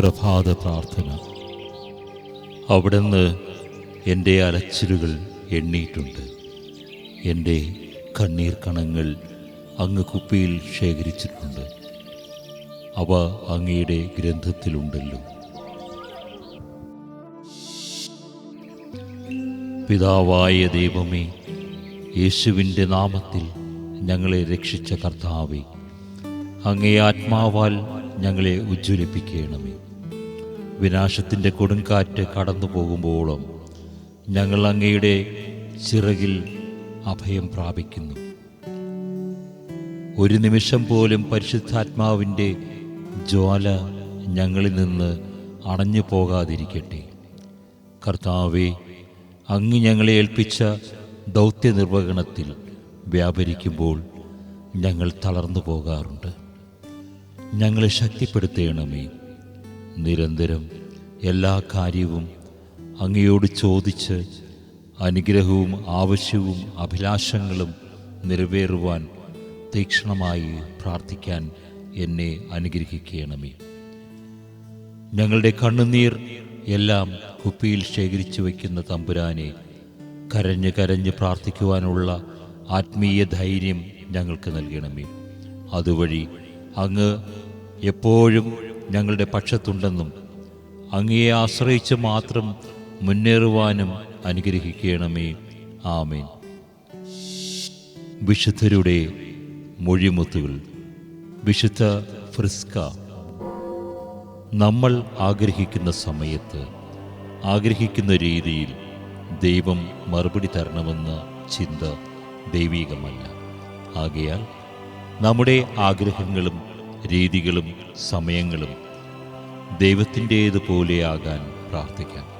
പ്രഭാത പ്രാർത്ഥന. അവിടുന്ന് എന്റെ അലച്ചിലുകൾ എണ്ണിയിട്ടുണ്ട് എന്റെ കണ്ണീർ കണങ്ങൾ അങ്ങ് കുപ്പിയിൽ ശേഖരിച്ചിട്ടുണ്ട്. അവ അങ്ങയുടെ ഗ്രന്ഥത്തിലുണ്ടല്ലോ. പിതാവായ ദൈവമേ യേശുവിന്റെ നാമത്തിൽ ഞങ്ങളെ രക്ഷിച്ച കർത്താവേ അങ്ങേ ആത്മാവാൽ ഞങ്ങളെ ഉജ്ജ്വലിപ്പിക്കണമേ. വിനാശത്തിന്റെ കൊടുങ്കാറ്റ് കടന്നു പോകുമ്പോഴും ഞങ്ങൾ അങ്ങയുടെ ചിറകിൽ അഭയം പ്രാപിക്കുന്നു. ഒരു നിമിഷം പോലും പരിശുദ്ധാത്മാവിന്റെ ജ്വാല ഞങ്ങളിൽ നിന്ന് അണഞ്ഞു പോകാതിരിക്കട്ടെ. കർത്താവെ അങ്ങ് ഞങ്ങളെ ഏൽപ്പിച്ച ദൗത്യ നിർവഹണത്തിൽ വ്യാപരിക്കുമ്പോൾ ഞങ്ങൾ തളർന്നു പോകാറുണ്ട്. ഞങ്ങളെ ശക്തിപ്പെടുത്തേണമേ. നിരന്തരം എല്ലാ കാര്യവും അങ്ങയോട് ചോദിച്ച് അനുഗ്രഹവും ആവശ്യവും അഭിലാഷങ്ങളും നിറവേറുവാൻ തീക്ഷണമായി പ്രാർത്ഥിക്കാൻ എന്നെ അനുഗ്രഹിക്കണമേ. ഞങ്ങളുടെ കണ്ണുനീർ എല്ലാം കുപ്പിയിൽ ശേഖരിച്ചു വയ്ക്കുന്ന തമ്പുരാനെ കരഞ്ഞ് കരഞ്ഞ് പ്രാർത്ഥിക്കുവാനുള്ള ആത്മീയ ധൈര്യം ഞങ്ങൾക്ക് നൽകണമേ. അതുവഴി അങ്ങ് എപ്പോഴും ഞങ്ങളുടെ പക്ഷത്തുണ്ടെന്നും അങ്ങയെ ആശ്രയിച്ച് മാത്രം മുന്നേറുവാനും അനുഗ്രഹിക്കണമേ. ആമേൻ. വിശുദ്ധരുടെ മൊഴിമുത്തുകൾ. വിശുദ്ധ ഫ്രിസ്ക നമ്മൾ ആഗ്രഹിക്കുന്ന സമയത്ത് ആഗ്രഹിക്കുന്ന രീതിയിൽ ദൈവം മറുപടി തരണമെന്ന ചിന്ത ദൈവീകമല്ല. ആകയാൽ നമ്മുടെ ആഗ്രഹങ്ങളും രീതികളും സമയങ്ങളും ദൈവത്തിന്റേതുപോലെയാകാൻ പ്രാർത്ഥിക്കാം.